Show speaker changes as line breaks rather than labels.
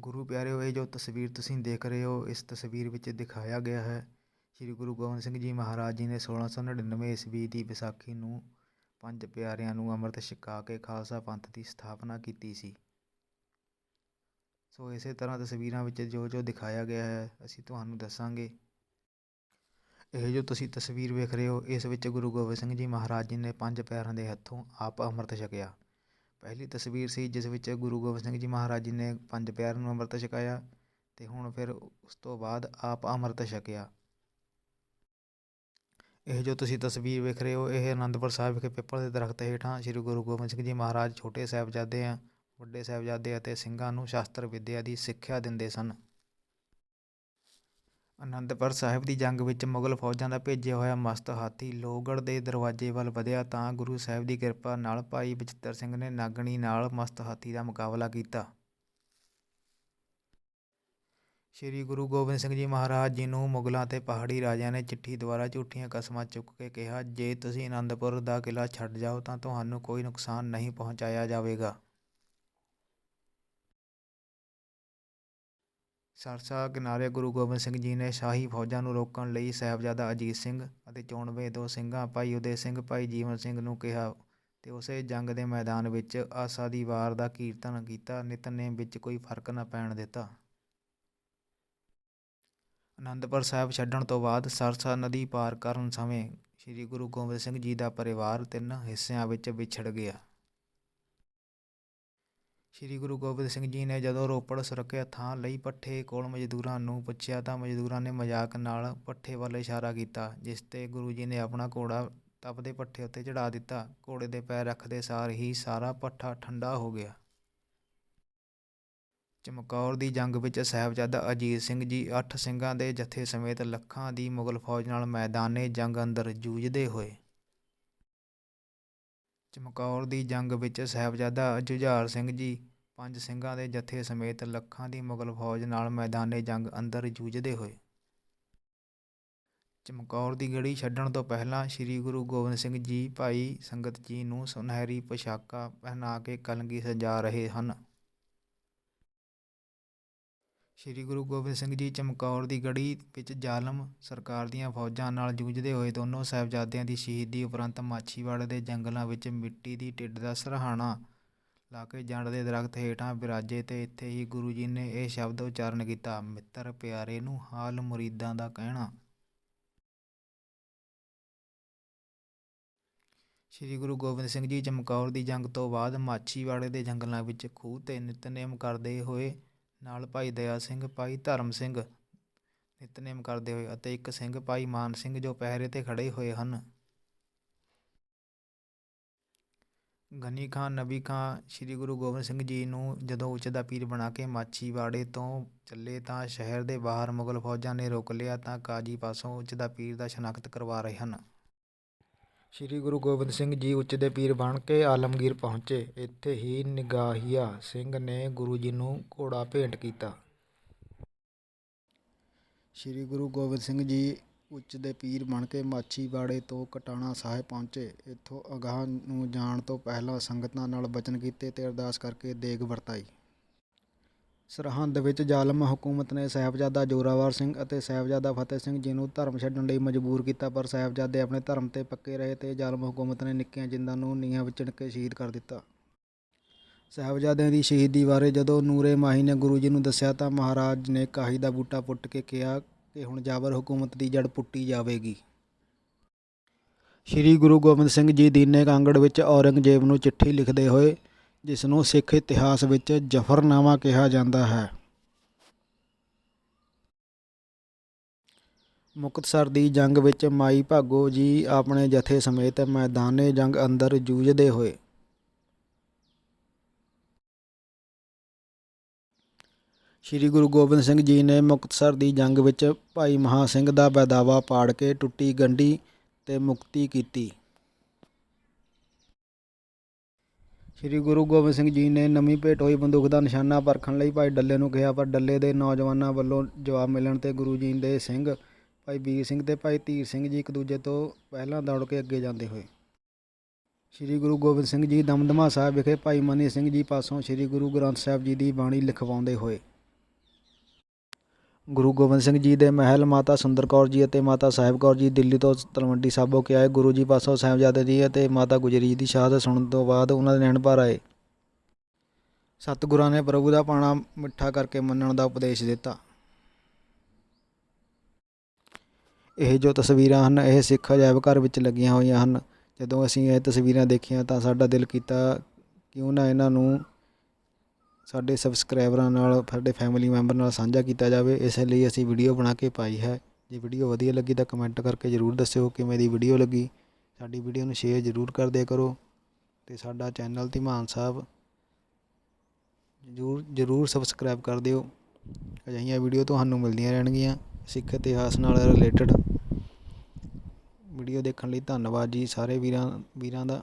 ਗੁਰੂ ਪਿਆਰਿਓ, ਇਹ ਜੋ ਤਸਵੀਰ ਤੁਸੀਂ ਦੇਖ ਰਹੇ ਹੋ, ਇਸ ਤਸਵੀਰ ਵਿੱਚ ਦਿਖਾਇਆ ਗਿਆ ਹੈ, ਸ੍ਰੀ ਗੁਰੂ ਗੋਬਿੰਦ ਸਿੰਘ ਜੀ ਮਹਾਰਾਜ ਜੀ ਨੇ 1699 ਈਸਵੀ ਦੀ ਵਿਸਾਖੀ ਨੂੰ ਪੰਜ ਪਿਆਰਿਆਂ ਨੂੰ ਅੰਮ੍ਰਿਤ ਛਕਾ ਕੇ ਖਾਲਸਾ ਪੰਥ ਦੀ ਸਥਾਪਨਾ ਕੀਤੀ ਸੀ। ਸੋ ਇਸੇ ਤਰ੍ਹਾਂ ਤਸਵੀਰਾਂ ਵਿੱਚ ਜੋ ਜੋ ਦਿਖਾਇਆ ਗਿਆ ਹੈ, ਅਸੀਂ ਤੁਹਾਨੂੰ ਦੱਸਾਂਗੇ। ਇਹ ਜੋ ਤੁਸੀਂ ਤਸਵੀਰ ਵੇਖ ਰਹੇ ਹੋ, ਇਸ ਵਿੱਚ ਗੁਰੂ ਗੋਬਿੰਦ ਸਿੰਘ ਜੀ ਮਹਾਰਾਜ ਜੀ ਨੇ ਪੰਜ ਪਿਆਰਿਆਂ ਦੇ ਹੱਥੋਂ ਆਪ ਅੰਮ੍ਰਿਤ ਛਕਿਆ। ਪਹਿਲੀ ਤਸਵੀਰ ਸੀ, ਜਿਸ ਵਿੱਚ ਗੁਰੂ ਗੋਬਿੰਦ ਸਿੰਘ ਜੀ ਮਹਾਰਾਜ ਜੀ ਨੇ ਪੰਜ ਪਿਆਰਿਆਂ ਨੂੰ ਅੰਮ੍ਰਿਤ ਛਕਾਇਆ ਅਤੇ ਹੁਣ ਫਿਰ ਉਸ ਤੋਂ ਬਾਅਦ ਆਪ ਅੰਮ੍ਰਿਤ ਛਕਿਆ। ਇਹ ਜੋ ਤੁਸੀਂ ਤਸਵੀਰ ਵੇਖ ਰਹੇ ਹੋ, ਇਹ ਅਨੰਦਪੁਰ ਸਾਹਿਬ ਵਿਖੇ ਪਿੱਪਲ ਦੇ ਦਰਖਤ ਹੇਠਾਂ ਸ੍ਰੀ ਗੁਰੂ ਗੋਬਿੰਦ ਸਿੰਘ ਜੀ ਮਹਾਰਾਜ ਛੋਟੇ ਸਾਹਿਬਜ਼ਾਦੇ ਆ, ਵੱਡੇ ਸਾਹਿਬਜ਼ਾਦੇ ਅਤੇ ਸਿੰਘਾਂ ਨੂੰ ਸ਼ਾਸਤਰ ਵਿੱਦਿਆ ਦੀ ਸਿੱਖਿਆ ਦਿੰਦੇ ਸਨ। ਅਨੰਦਪੁਰ ਸਾਹਿਬ ਦੀ ਜੰਗ ਵਿੱਚ ਮੁਗਲ ਫੌਜਾਂ ਦਾ ਭੇਜਿਆ ਹੋਇਆ ਮਸਤ ਹਾਥੀ ਲੋਹਗੜ੍ਹ ਦੇ ਦਰਵਾਜ਼ੇ ਵੱਲ ਵਧਿਆ ਤਾਂ ਗੁਰੂ ਸਾਹਿਬ ਦੀ ਕਿਰਪਾ ਨਾਲ ਭਾਈ ਬਚਿੱਤਰ ਸਿੰਘ ਨੇ ਨਾਗਣੀ ਨਾਲ ਮਸਤ ਹਾਥੀ ਦਾ ਮੁਕਾਬਲਾ ਕੀਤਾ। ਸ਼੍ਰੀ ਗੁਰੂ ਗੋਬਿੰਦ ਸਿੰਘ ਜੀ ਮਹਾਰਾਜ ਜੀ ਨੂੰ ਮੁਗਲਾਂ ਤੇ ਪਹਾੜੀ ਰਾਜਿਆਂ ਨੇ ਚਿੱਠੀ ਦੁਆਰਾ ਝੂਠੀਆਂ ਕਸਮਾਂ ਚੁੱਕ ਕੇ ਕਿਹਾ, ਜੇ ਤੁਸੀਂ ਅਨੰਦਪੁਰ ਦਾ ਕਿਲ੍ਹਾ ਛੱਡ ਜਾਓ ਤਾਂ ਤੁਹਾਨੂੰ ਕੋਈ ਨੁਕਸਾਨ ਨਹੀਂ ਪਹੁੰਚਾਇਆ ਜਾਵੇਗਾ। ਸਰਸਾ ਕਿਨਾਰੇ ਗੁਰੂ ਗੋਬਿੰਦ ਸਿੰਘ ਜੀ ਨੇ ਸ਼ਾਹੀ ਫੌਜਾਂ ਨੂੰ ਰੋਕਣ ਲਈ ਸਾਹਿਬਜ਼ਾਦਾ ਅਜੀਤ ਸਿੰਘ ਅਤੇ ਚੋਣਵੇਂ ਦੋ ਸਿੰਘਾਂ, ਭਾਈ ਉਦੇ ਸਿੰਘ, ਭਾਈ ਜੀਵਨ ਸਿੰਘ ਨੂੰ ਕਿਹਾ ਤੇ ਉਸੇ ਜੰਗ ਦੇ ਮੈਦਾਨ ਵਿੱਚ ਆਸਾ ਦੀ ਵਾਰ ਦਾ ਕੀਰਤਨ ਕੀਤਾ ਨਿਤਨੇਮ ਵਿੱਚ ਕੋਈ ਫ਼ਰਕ ਨਾ ਪੈਣ ਦਿੱਤਾ। ਅਨੰਦਪੁਰ ਸਾਹਿਬ ਛੱਡਣ ਤੋਂ ਬਾਅਦ ਸਰਸਾ ਨਦੀ ਪਾਰ ਕਰਨ ਸਮੇਂ ਸ੍ਰੀ ਗੁਰੂ ਗੋਬਿੰਦ ਸਿੰਘ ਜੀ ਦਾ ਪਰਿਵਾਰ ਤਿੰਨ ਹਿੱਸਿਆਂ ਵਿੱਚ ਵਿਛੜ ਗਿਆ। ਸ੍ਰੀ ਗੁਰੂ ਗੋਬਿੰਦ ਸਿੰਘ ਜੀ ਨੇ ਜਦੋਂ ਰੋਪੜ ਸੁਰੱਖਿਆ ਥਾਂ ਲਈ ਭੱਠੇ ਕੋਲ ਮਜ਼ਦੂਰਾਂ ਨੂੰ ਪੁੱਛਿਆ ਤਾਂ ਮਜ਼ਦੂਰਾਂ ਨੇ ਮਜ਼ਾਕ ਨਾਲ ਭੱਠੇ ਵੱਲ ਇਸ਼ਾਰਾ ਕੀਤਾ, ਜਿਸ ਤੇ ਗੁਰੂ ਜੀ ਨੇ ਆਪਣਾ ਘੋੜਾ ਤਪਦੇ ਭੱਠੇ ਉੱਤੇ ਚੜਾ ਦਿੱਤਾ। ਘੋੜੇ ਦੇ ਪੈਰ ਰੱਖਦੇ ਸਾਰ ਹੀ ਸਾਰਾ ਭੱਠਾ ਠੰਡਾ ਹੋ ਗਿਆ। ਚਮਕੌਰ ਦੀ ਜੰਗ ਵਿੱਚ ਸਾਹਿਬਜ਼ਾਦਾ ਅਜੀਤ ਸਿੰਘ ਜੀ ਅੱਠ ਸਿੰਘਾਂ ਦੇ ਜਥੇ ਸਮੇਤ ਲੱਖਾਂ ਦੀ ਮੁਗਲ ਫੌਜ ਨਾਲ ਮੈਦਾਨੇ ਜੰਗ ਅੰਦਰ ਜੂਝਦੇ ਹੋਏ। ਚਮਕੌਰ ਦੀ ਜੰਗ ਵਿੱਚ ਸਾਹਿਬਜ਼ਾਦਾ ਜੁਝਾਰ ਸਿੰਘ ਜੀ ਪੰਜ ਸਿੰਘਾਂ ਦੇ ਜਥੇ ਸਮੇਤ ਲੱਖਾਂ ਦੀ ਮੁਗਲ ਫੌਜ ਨਾਲ ਮੈਦਾਨੇ ਜੰਗ ਅੰਦਰ ਜੂਝਦੇ ਹੋਏ। ਚਮਕੌਰ ਦੀ ਗੜੀ ਛੱਡਣ ਤੋਂ ਪਹਿਲਾਂ ਸ੍ਰੀ ਗੁਰੂ ਗੋਬਿੰਦ ਸਿੰਘ ਜੀ ਭਾਈ ਸੰਗਤ ਜੀ ਨੂੰ ਸੁਨਹਿਰੀ ਪੋਸ਼ਾਕਾਂ ਪਹਿਨਾ ਕੇ ਕਲੰਗੀ ਸਜਾ ਰਹੇ ਹਨ। ਸ੍ਰੀ ਗੁਰੂ ਗੋਬਿੰਦ ਸਿੰਘ ਜੀ ਚਮਕੌਰ ਦੀ ਗੜੀ ਵਿੱਚ ਜ਼ਾਲਮ ਸਰਕਾਰ ਦੀਆਂ ਫੌਜਾਂ ਨਾਲ ਜੂਝਦੇ ਹੋਏ ਦੋਨੋਂ ਸਾਹਿਬਜ਼ਾਦਿਆਂ ਦੀ ਸ਼ਹੀਦੀ ਉਪਰੰਤ ਮਾਛੀਵਾੜੇ ਦੇ ਜੰਗਲਾਂ ਵਿੱਚ ਮਿੱਟੀ ਦੀ ਢਿੱਡ ਦਾ ਸਰਹਾਣਾ ਲਾ ਜੰਡ ਦੇ ਦਰੱਖਤ ਹੇਠਾਂ ਬਿਰਾਜੇ ਤੇ ਇੱਥੇ ਹੀ ਗੁਰੂ ਜੀ ਨੇ ਇਹ ਸ਼ਬਦ ਉਚਾਰਨ ਕੀਤਾ, ਮਿੱਤਰ ਪਿਆਰੇ ਨੂੰ ਹਾਲ ਮੁਰੀਦਾਂ ਦਾ ਕਹਿਣਾ। ਸ੍ਰੀ ਗੁਰੂ ਗੋਬਿੰਦ ਸਿੰਘ ਜੀ ਚਮਕੌਰ ਦੀ ਜੰਗ ਤੋਂ ਬਾਅਦ ਮਾਛੀਵਾੜੇ ਦੇ ਜੰਗਲਾਂ ਵਿੱਚ ਖੂਹ ਤੇ ਨਿਤਨੇਮ ਕਰਦੇ ਹੋਏ ਨਾਲ ਭਾਈ ਦਇਆ ਸਿੰਘ, ਭਾਈ ਧਰਮ ਸਿੰਘ ਨਿਤਨੇਮ ਕਰਦੇ ਹੋਏ ਅਤੇ ਇੱਕ ਸਿੰਘ, ਭਾਈ ਮਾਨ ਸਿੰਘ ਜੋ ਪਹਿਰੇ ਤੇ ਖੜੇ ਹੋਏ ਹਨ। ਗਨੀ ਖਾਂ ਨਬੀ ਖਾਂ ਸ੍ਰੀ ਗੁਰੂ ਗੋਬਿੰਦ ਸਿੰਘ ਜੀ ਨੂੰ ਜਦੋਂ ਉੱਚ ਦਾ ਪੀਰ ਬਣਾ ਕੇ ਮਾਛੀਵਾੜੇ ਤੋਂ ਚੱਲੇ ਤਾਂ ਸ਼ਹਿਰ ਦੇ ਬਾਹਰ ਮੁਗਲ ਫੌਜਾਂ ਨੇ ਰੋਕ ਲਿਆ ਤਾਂ ਕਾਜੀ ਪਾਸੋਂ ਉੱਚ ਦਾ ਪੀਰ ਦਾ ਸ਼ਨਾਖਤ ਕਰਵਾ ਰਹੇ ਹਨ। ਸ੍ਰੀ ਗੁਰੂ ਗੋਬਿੰਦ ਸਿੰਘ ਜੀ ਉੱਚ ਦੇ ਪੀਰ ਬਣ ਕੇ ਆਲਮਗੀਰ ਪਹੁੰਚੇ। ਇੱਥੇ ਹੀ ਨਿਗਾਹੀਆ ਸਿੰਘ ਨੇ ਗੁਰੂ ਜੀ ਨੂੰ ਘੋੜਾ ਭੇਂਟ ਕੀਤਾ। ਸ੍ਰੀ ਗੁਰੂ ਗੋਬਿੰਦ ਸਿੰਘ ਜੀ ਉੱਚ ਦੇ ਪੀਰ ਬਣ ਕੇ ਮਾਛੀਵਾੜੇ ਤੋਂ ਕਟਾਣਾ ਸਾਹਿਬ ਪਹੁੰਚੇ। ਇੱਥੋਂ ਅਗਾਹ ਨੂੰ ਜਾਣ ਤੋਂ ਪਹਿਲਾਂ ਸੰਗਤਾਂ ਨਾਲ ਬਚਨ ਕੀਤੇ ਤੇ ਅਰਦਾਸ ਕਰਕੇ ਦੇਗ ਵਰਤਾਈ। ਸਰਹੰਦ ਵਿੱਚ ਜ਼ਾਲਮ ਹਕੂਮਤ ਨੇ ਸਾਹਿਬਜ਼ਾਦਾ ਜੋਰਾਵਰ ਸਿੰਘ ਅਤੇ ਸਾਹਿਬਜ਼ਾਦਾ ਫਤਿਹ ਸਿੰਘ ਜੀ ਨੂੰ ਧਰਮ ਛੱਡਣ ਲਈ ਮਜਬੂਰ ਕੀਤਾ, ਪਰ ਸਾਹਿਬਜ਼ਾਦੇ ਆਪਣੇ ਧਰਮ ਤੇ ਪੱਕੇ ਰਹੇ ਤੇ ਜ਼ਾਲਮ ਹਕੂਮਤ ਨੇ ਨਿੱਕੀਆਂ ਜਿੰਦਾਂ ਨੂੰ ਨੀਹਾਂ ਵਿਚਣ ਕੇ ਸ਼ਹੀਦ ਕਰ ਦਿੱਤਾ। ਸਾਹਿਬਜ਼ਾਦਿਆਂ ਦੀ ਸ਼ਹੀਦੀ ਬਾਰੇ ਜਦੋਂ ਨੂਰੇ ਮਾਹੀ ਨੇ ਗੁਰੂ ਜੀ ਨੂੰ ਦੱਸਿਆ ਤਾਂ ਮਹਾਰਾਜ ਨੇ ਕਾਹੀ ਦਾ ਬੂਟਾ ਪੁੱਟ ਕੇ ਕਿਹਾ ਕਿ ਹੁਣ ਜਾਬਰ ਹਕੂਮਤ ਦੀ ਜੜ ਪੁੱਟੀ ਜਾਵੇਗੀ। ਸ਼੍ਰੀ ਗੁਰੂ ਗੋਬਿੰਦ ਸਿੰਘ ਜੀ ਦੀਨੇ ਕਾਂਗੜ ਵਿੱਚ ਔਰੰਗਜ਼ੇਬ ਨੂੰ ਚਿੱਠੀ ਲਿਖਦੇ ਹੋਏ, ਜਿਸ ਨੂੰ ਸਿੱਖ ਇਤਿਹਾਸ ਵਿੱਚ ਜਫਰਨਾਮਾ ਕਿਹਾ ਜਾਂਦਾ ਹੈ। ਮੁਕਤਸਰ ਦੀ ਜੰਗ ਵਿੱਚ ਮਾਈ ਭਾਗੋ ਜੀ ਆਪਣੇ ਜਥੇ ਸਮੇਤ ਮੈਦਾਨੇ ਜੰਗ ਅੰਦਰ ਜੂਝਦੇ ਹੋਏ ਸ਼੍ਰੀ ਗੁਰੂ ਗੋਬਿੰਦ ਸਿੰਘ ਜੀ ਨੇ ਮੁਕਤਸਰ ਦੀ ਜੰਗ ਵਿੱਚ ਭਾਈ ਮਹਾ ਸਿੰਘ ਦਾ ਬੈਦਾਵਾ ਪਾੜ ਕੇ ਟੁੱਟੀ ਗੰਢੀ ਤੇ ਮੁਕਤੀ ਕੀਤੀ। ਸ਼੍ਰੀ ਗੁਰੂ ਗੋਬਿੰਦ ਸਿੰਘ ਜੀ ਨੇ ਨਵੀਂ ਭੇਟ ਹੋਈ ਬੰਦੂਕ ਦਾ ਨਿਸ਼ਾਨਾ ਪਰਖਣ ਲਈ ਭਾਈ ਡੱਲੇ ਨੂੰ ਕਿਹਾ, ਪਰ ਡੱਲੇ ਦੇ ਨੌਜਵਾਨਾਂ ਵੱਲੋਂ ਜਵਾਬ ਮਿਲਣ ਤੇ ਗੁਰੂ ਜੀ ਦੇ ਸਿੰਘ, ਭਾਈ ਵੀਰ ਸਿੰਘ ਤੇ ਭਾਈ ਧੀਰ ਸਿੰਘ ਜੀ ਇੱਕ ਦੂਜੇ ਤੋਂ ਪਹਿਲਾਂ ਦੌੜ ਕੇ ਅੱਗੇ ਜਾਂਦੇ ਹੋਏ। ਸ਼੍ਰੀ ਗੁਰੂ ਗੋਬਿੰਦ ਸਿੰਘ ਜੀ ਦਮਦਮਾ ਸਾਹਿਬ ਵਿਖੇ ਭਾਈ ਮਨੀ ਸਿੰਘ ਜੀ ਪਾਸੋਂ ਸ਼੍ਰੀ ਗੁਰੂ ਗ੍ਰੰਥ ਸਾਹਿਬ ਜੀ ਦੀ ਬਾਣੀ ਲਿਖਵਾਉਂਦੇ ਹੋਏ ਗੁਰੂ ਗੋਬਿੰਦ ਸਿੰਘ ਜੀ ਦੇ ਮਹਿਲ, ਮਾਤਾ ਸੁੰਦਰ ਕੌਰ ਜੀ ਅਤੇ ਮਾਤਾ ਸਾਹਿਬ ਕੌਰ ਜੀ, ਦਿੱਲੀ ਤੋਂ ਤਲਵੰਡੀ ਸਾਬੋ ਕੇ ਆਏ। ਗੁਰੂ ਜੀ ਪਾਸੋਂ ਸਾਹਿਬਜ਼ਾਦੇ ਜੀ ਅਤੇ ਮਾਤਾ ਗੁਜਰੀ ਜੀ ਦੀ ਸ਼ਹਾਦਤ ਸੁਣਨ ਤੋਂ ਬਾਅਦ ਉਹਨਾਂ ਦੇ ਨੈਣ ਭਰ ਆਏ। ਸਤਿਗੁਰਾਂ ਨੇ ਪ੍ਰਭੂ ਦਾ ਪਾਣਾ ਮਿੱਠਾ ਕਰਕੇ ਮੰਨਣ ਦਾ ਉਪਦੇਸ਼ ਦਿੱਤਾ। ਇਹ ਜੋ ਤਸਵੀਰਾਂ ਹਨ, ਇਹ ਸਿੱਖ ਅਜਾਇਬ ਘਰ ਵਿੱਚ ਲੱਗੀਆਂ ਹੋਈਆਂ ਹਨ। ਜਦੋਂ ਅਸੀਂ ਇਹ ਤਸਵੀਰਾਂ ਦੇਖੀਆਂ ਤਾਂ ਸਾਡਾ ਦਿਲ ਕੀਤਾ, ਕਿਉਂ ਨਾ ਇਹਨਾਂ ਨੂੰ ਸਾਡੇ ਸਬਸਕ੍ਰਾਈਬਰਾਂ ਨਾਲ, ਸਾਡੇ ਫੈਮਿਲੀ ਮੈਂਬਰ ਨਾਲ ਸਾਂਝਾ ਕੀਤਾ ਜਾਵੇ। ਇਸ ਲਈ ਅਸੀਂ ਵੀਡੀਓ ਬਣਾ ਕੇ ਪਾਈ ਹੈ। ਜੇ ਵੀਡੀਓ ਵਧੀਆ ਲੱਗੀ ਤਾਂ ਕਮੈਂਟ ਕਰਕੇ ਜ਼ਰੂਰ ਦੱਸਿਓ ਕਿਵੇਂ ਦੀ ਵੀਡੀਓ ਲੱਗੀ। ਸਾਡੀ ਵੀਡੀਓ ਨੂੰ ਸ਼ੇਅਰ ਜ਼ਰੂਰ ਕਰ ਦਿਆ ਕਰੋ। ਤੇ ਸਾਡਾ ਚੈਨਲ ਧੀਮਾਨ ਸਾਹਿਬ ਜ਼ਰੂਰ ਜ਼ਰੂਰ ਸਬਸਕ੍ਰਾਈਬ ਕਰ ਦਿਓ। ਅਜਿਹੀਆਂ ਵੀਡੀਓ ਤੁਹਾਨੂੰ ਮਿਲਦੀਆਂ ਰਹਿਣਗੀਆਂ, ਸਿੱਖ ਇਤਿਹਾਸ ਨਾਲ ਰਿਲੇਟਡ ਵੀਡੀਓ ਦੇਖਣ ਲਈ ਧੰਨਵਾਦ ਜੀ ਸਾਰੇ ਵੀਰਾਂ ਵੀਰਾਂ ਦਾ।